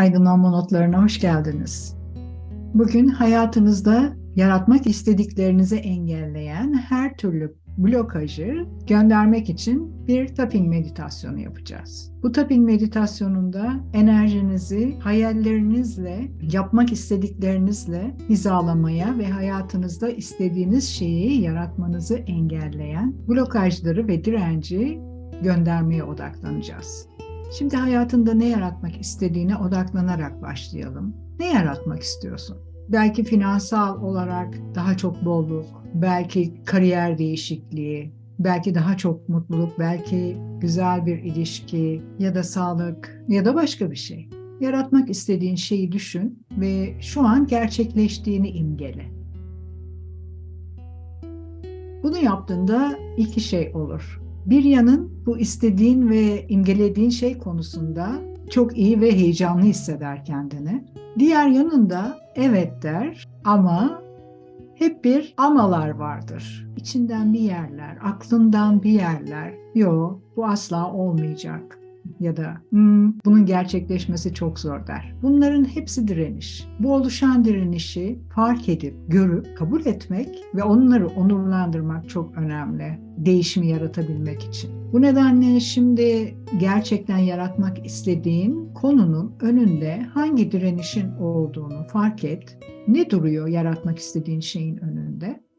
Aydınlanma notlarına hoş geldiniz. Bugün hayatınızda yaratmak istediklerinizi engelleyen her türlü blokajı göndermek için bir tapping meditasyonu yapacağız. Bu tapping meditasyonunda enerjinizi hayallerinizle, yapmak istediklerinizle hizalamaya ve hayatınızda istediğiniz şeyi yaratmanızı engelleyen blokajları ve direnci göndermeye odaklanacağız. Şimdi hayatında ne yaratmak istediğine odaklanarak başlayalım. Ne yaratmak istiyorsun? Belki finansal olarak daha çok bolluk, belki kariyer değişikliği, belki daha çok mutluluk, belki güzel bir ilişki ya da sağlık ya da başka bir şey. Yaratmak istediğin şeyi düşün ve şu an gerçekleştiğini imgele. Bunu yaptığında iki şey olur. Bir yanın bu istediğin ve imgelediğin şey konusunda çok iyi ve heyecanlı hisseder kendini. Diğer yanında evet der ama hep bir amalar vardır. İçinden bir yerler, aklından bir yerler. Yo bu asla olmayacak ya da hmm, bunun gerçekleşmesi çok zor der. Bunların hepsi direniş. Bu oluşan direnişi fark edip, görüp, kabul etmek ve onları onurlandırmak çok önemli. Değişimi yaratabilmek için. Bu nedenle şimdi gerçekten yaratmak istediğin konunun önünde hangi direnişin olduğunu fark et. Ne duruyor yaratmak istediğin şeyin önünde?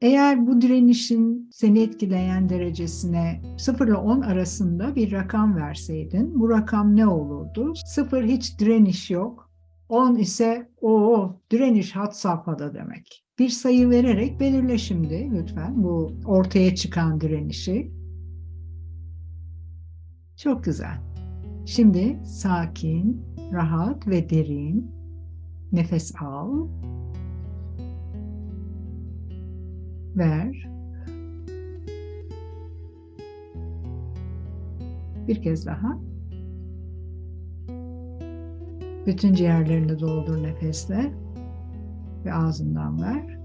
Eğer bu direnişin seni etkileyen derecesine 0 ile 10 arasında bir rakam verseydin, bu rakam ne olurdu? 0 hiç direniş yok, 10 ise o direniş hat safhada demek. Bir sayı vererek belirle şimdi lütfen bu ortaya çıkan direnişi. Çok güzel. Şimdi sakin, rahat ve derin nefes al ver. Bir kez daha. Bütün ciğerlerini doldur nefesle ve ağzından ver.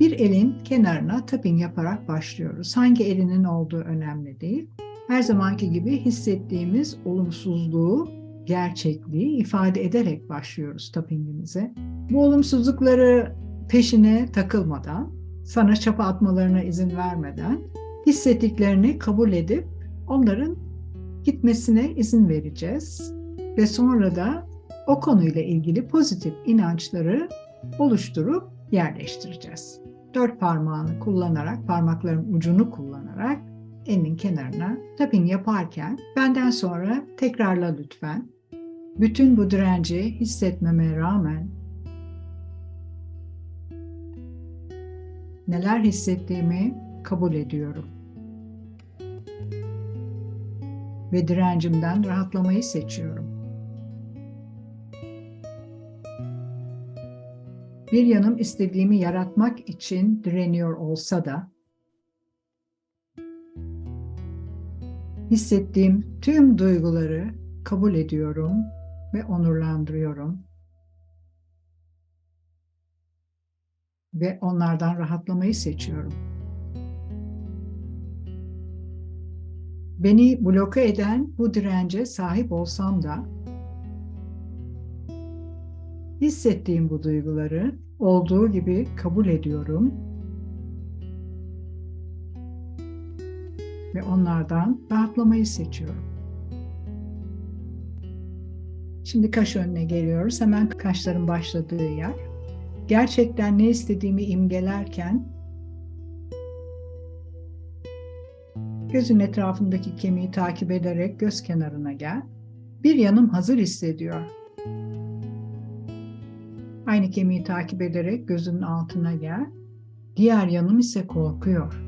Bir elin kenarına tapping yaparak başlıyoruz. Hangi elinin olduğu önemli değil. Her zamanki gibi hissettiğimiz olumsuzluğu gerçekliği ifade ederek başlıyoruz tappingimize. Bu olumsuzlukları peşine takılmadan, sana çapa atmalarına izin vermeden hissettiklerini kabul edip onların gitmesine izin vereceğiz. Ve sonra da o konuyla ilgili pozitif inançları oluşturup yerleştireceğiz. Dört parmağını kullanarak, parmakların ucunu kullanarak elinin kenarına tapping yaparken benden sonra tekrarla lütfen. Bütün bu direnci hissetmeme rağmen neler hissettiğimi kabul ediyorum. Ve direncimden rahatlamayı seçiyorum. Bir yanım istediğimi yaratmak için direniyor olsa da hissettiğim tüm duyguları kabul ediyorum ve onurlandırıyorum. Ve onlardan rahatlamayı seçiyorum. Beni bloke eden bu dirence sahip olsam da hissettiğim bu duyguları olduğu gibi kabul ediyorum ve onlardan rahatlamayı seçiyorum. Şimdi kaş önüne geliyoruz. Hemen kaşların başladığı yer. Gerçekten ne istediğimi imgelerken gözün etrafındaki kemiği takip ederek göz kenarına gel. Bir yanım hazır hissediyor. Aynı kemiği takip ederek gözünün altına gel. Diğer yanım ise korkuyor.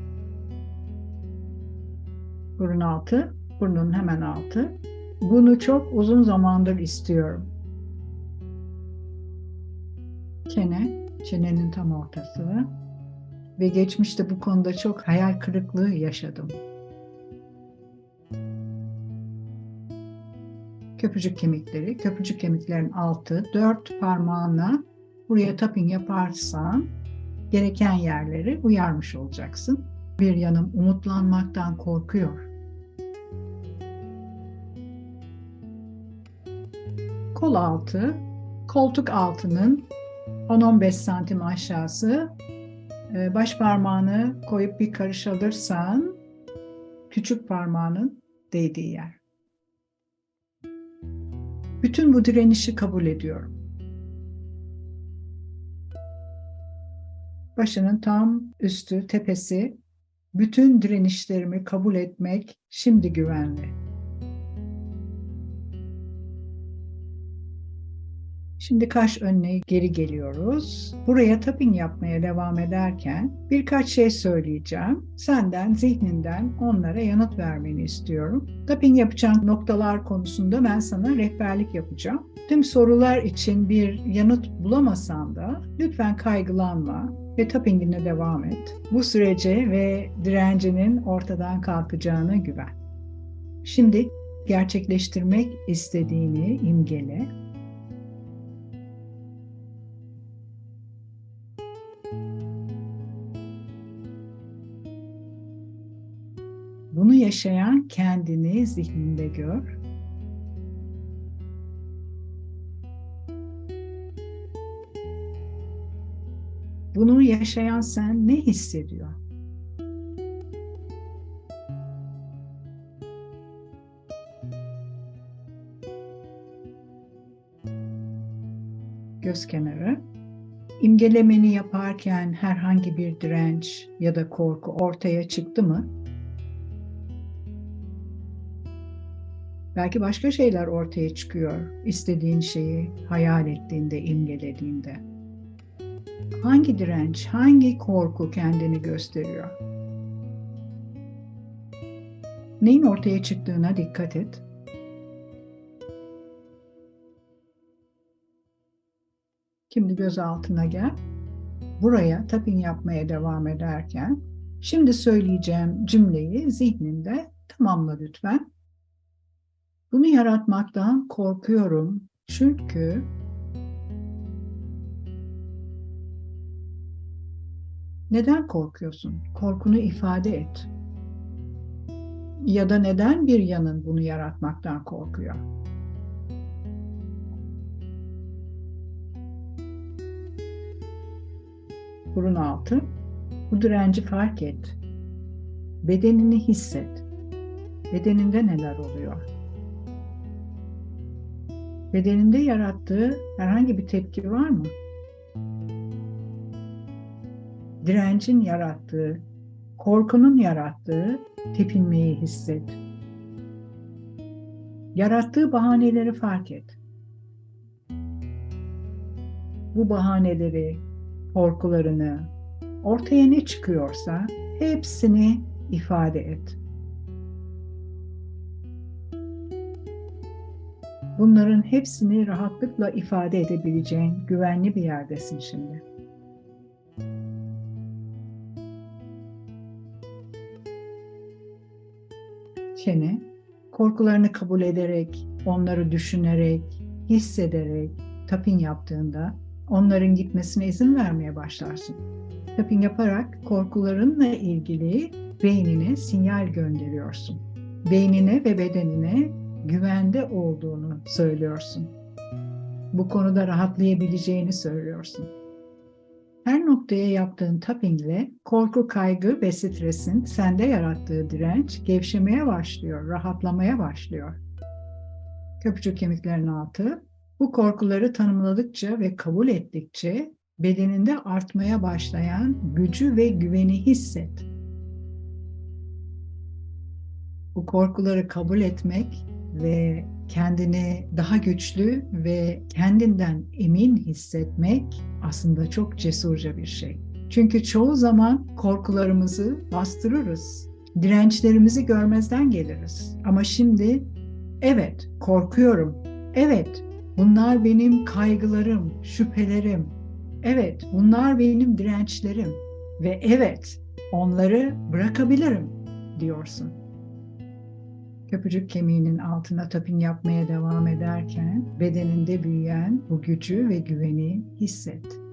Burun altı, burnun hemen altı. Bunu çok uzun zamandır istiyorum. Çene, çenenin tam ortası. Ve geçmişte bu konuda çok hayal kırıklığı yaşadım. Köprücük kemikleri, köprücük kemiklerin altı, dört parmağına buraya tapping yaparsan gereken yerleri uyarmış olacaksın. Bir yanım umutlanmaktan korkuyor kol altı, koltuk altının 10-15 santim aşağısı e, baş parmağını koyup bir karış alırsan küçük parmağının değdiği yer. Bütün bu direnişi kabul ediyorum. Başının tam üstü, tepesi, bütün direnişlerimi kabul etmek şimdi güvenli. Şimdi kaş önüne geri geliyoruz. Buraya tapping yapmaya devam ederken birkaç şey söyleyeceğim. Senden, zihninden onlara yanıt vermeni istiyorum. Tapping yapacağın noktalar konusunda ben sana rehberlik yapacağım. Tüm sorular için bir yanıt bulamasan da lütfen kaygılanma ve tappingine devam et. Bu sürece ve direncinin ortadan kalkacağına güven. Şimdi gerçekleştirmek istediğini imgele yaşayan kendini zihninde gör. Bunu yaşayan sen ne hissediyor? Göz kenarı. İmgelemeni yaparken herhangi bir direnç ya da korku ortaya çıktı mı? Belki başka şeyler ortaya çıkıyor istediğin şeyi hayal ettiğinde, imgelediğinde. Hangi direnç, hangi korku kendini gösteriyor? Neyin ortaya çıktığına dikkat et. Şimdi göz altına gel. Buraya tapping yapmaya devam ederken şimdi söyleyeceğim cümleyi zihninde tamamla lütfen. Bunu yaratmaktan korkuyorum çünkü neden korkuyorsun? Korkunu ifade et. Ya da neden bir yanın bunu yaratmaktan korkuyor? Burun altı. Bu direnci fark et. Bedenini hisset. Bedeninde neler oluyor? Bedeninde yarattığı herhangi bir tepki var mı? Direncin yarattığı, korkunun yarattığı tepinmeyi hisset. Yarattığı bahaneleri fark et. Bu bahaneleri, korkularını, ortaya ne çıkıyorsa hepsini ifade et. Bunların hepsini rahatlıkla ifade edebileceğin güvenli bir yerdesin şimdi. Çene, korkularını kabul ederek, onları düşünerek, hissederek tapin yaptığında onların gitmesine izin vermeye başlarsın. Tapin yaparak korkularınla ilgili beynine sinyal gönderiyorsun. Beynine ve bedenine güvende olduğunu söylüyorsun. Bu konuda rahatlayabileceğini söylüyorsun. Her noktaya yaptığın tapping ile korku, kaygı ve stresin sende yarattığı direnç gevşemeye başlıyor, rahatlamaya başlıyor. Köpücük kemiklerin altı, bu korkuları tanımladıkça ve kabul ettikçe bedeninde artmaya başlayan gücü ve güveni hisset. Bu korkuları kabul etmek ve kendini daha güçlü ve kendinden emin hissetmek aslında çok cesurca bir şey. Çünkü çoğu zaman korkularımızı bastırırız. Dirençlerimizi görmezden geliriz. Ama şimdi evet korkuyorum. Evet bunlar benim kaygılarım, şüphelerim. Evet bunlar benim dirençlerim ve evet onları bırakabilirim diyorsun köprücük kemiğinin altına tapin yapmaya devam ederken bedeninde büyüyen bu gücü ve güveni hisset.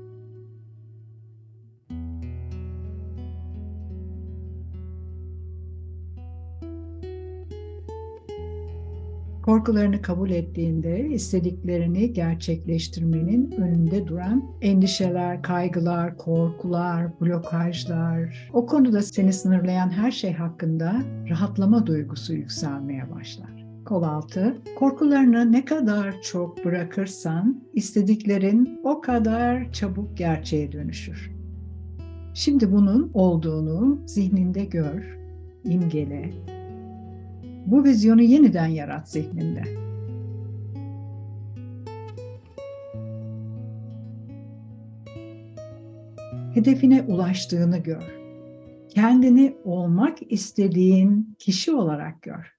Korkularını kabul ettiğinde istediklerini gerçekleştirmenin önünde duran endişeler, kaygılar, korkular, blokajlar, o konuda seni sınırlayan her şey hakkında rahatlama duygusu yükselmeye başlar. Kol altı, korkularını ne kadar çok bırakırsan istediklerin o kadar çabuk gerçeğe dönüşür. Şimdi bunun olduğunu zihninde gör, imgele, bu vizyonu yeniden yarat zihninde. Hedefine ulaştığını gör. Kendini olmak istediğin kişi olarak gör.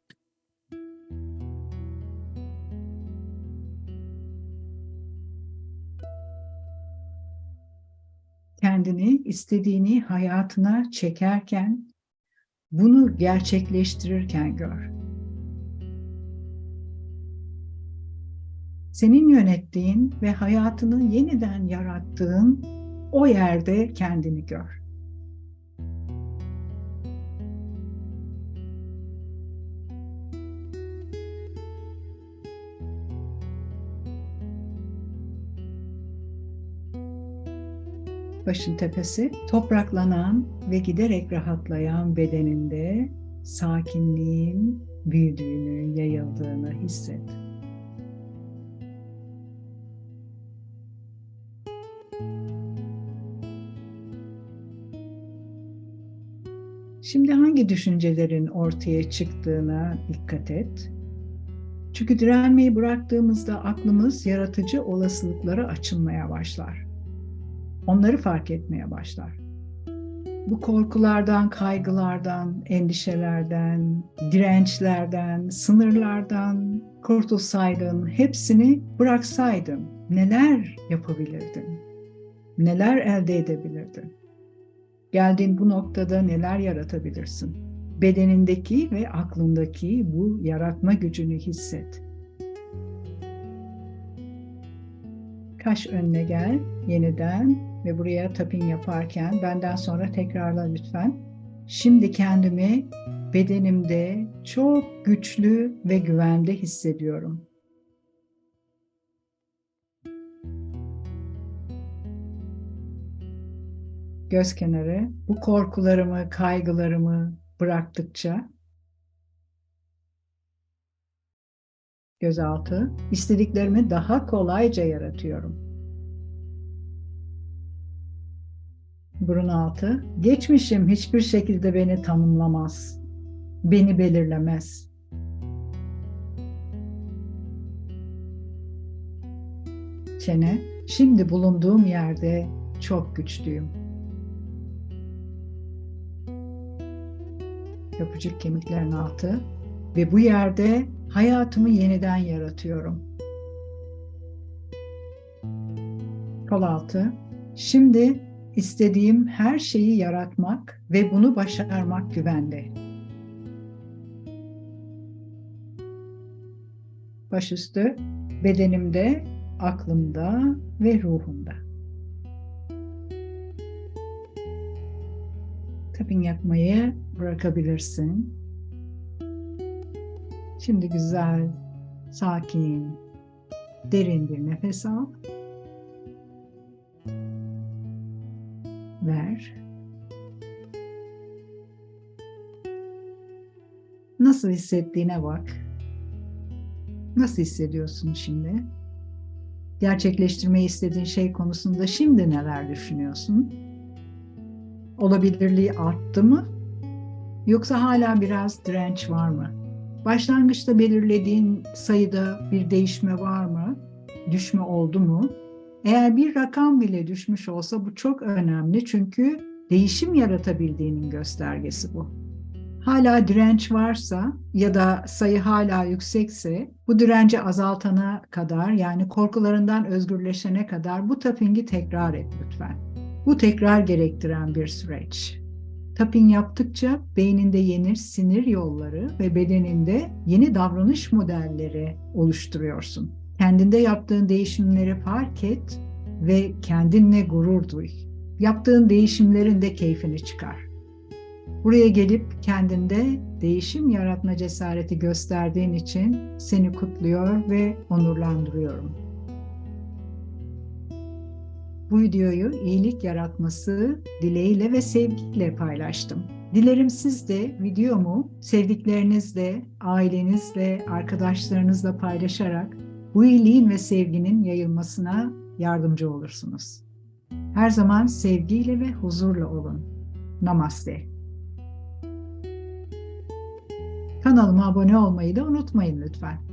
kendini istediğini hayatına çekerken, bunu gerçekleştirirken gör. senin yönettiğin ve hayatını yeniden yarattığın o yerde kendini gör. Başın tepesi topraklanan ve giderek rahatlayan bedeninde sakinliğin büyüdüğünü, yayıldığını hisset. Şimdi hangi düşüncelerin ortaya çıktığına dikkat et. Çünkü direnmeyi bıraktığımızda aklımız yaratıcı olasılıklara açılmaya başlar. Onları fark etmeye başlar. Bu korkulardan, kaygılardan, endişelerden, dirençlerden, sınırlardan kurtulsaydın, hepsini bıraksaydın neler yapabilirdin? Neler elde edebilirdin? Geldiğin bu noktada neler yaratabilirsin? Bedenindeki ve aklındaki bu yaratma gücünü hisset. Kaş önüne gel yeniden ve buraya tapin yaparken benden sonra tekrarla lütfen. Şimdi kendimi bedenimde çok güçlü ve güvende hissediyorum. göz kenarı bu korkularımı, kaygılarımı bıraktıkça gözaltı istediklerimi daha kolayca yaratıyorum. Burun altı geçmişim hiçbir şekilde beni tanımlamaz. Beni belirlemez. Çene şimdi bulunduğum yerde çok güçlüyüm. köprücük kemiklerin altı ve bu yerde hayatımı yeniden yaratıyorum. Kol altı. Şimdi istediğim her şeyi yaratmak ve bunu başarmak güvende. Başüstü bedenimde, aklımda ve ruhumda. Tapping yapmayı bırakabilirsin. Şimdi güzel, sakin, derin bir nefes al. Ver. Nasıl hissettiğine bak. Nasıl hissediyorsun şimdi? Gerçekleştirmeyi istediğin şey konusunda şimdi neler düşünüyorsun? Olabilirliği arttı mı Yoksa hala biraz direnç var mı? Başlangıçta belirlediğin sayıda bir değişme var mı? Düşme oldu mu? Eğer bir rakam bile düşmüş olsa bu çok önemli çünkü değişim yaratabildiğinin göstergesi bu. Hala direnç varsa ya da sayı hala yüksekse bu direnci azaltana kadar yani korkularından özgürleşene kadar bu tapping'i tekrar et lütfen. Bu tekrar gerektiren bir süreç. Tapping yaptıkça beyninde yeni sinir yolları ve bedeninde yeni davranış modelleri oluşturuyorsun. Kendinde yaptığın değişimleri fark et ve kendinle gurur duy. Yaptığın değişimlerin de keyfini çıkar. Buraya gelip kendinde değişim yaratma cesareti gösterdiğin için seni kutluyor ve onurlandırıyorum. Bu videoyu iyilik yaratması dileğiyle ve sevgiyle paylaştım. Dilerim siz de videomu sevdiklerinizle, ailenizle, arkadaşlarınızla paylaşarak bu iyiliğin ve sevginin yayılmasına yardımcı olursunuz. Her zaman sevgiyle ve huzurla olun. Namaste. Kanalıma abone olmayı da unutmayın lütfen.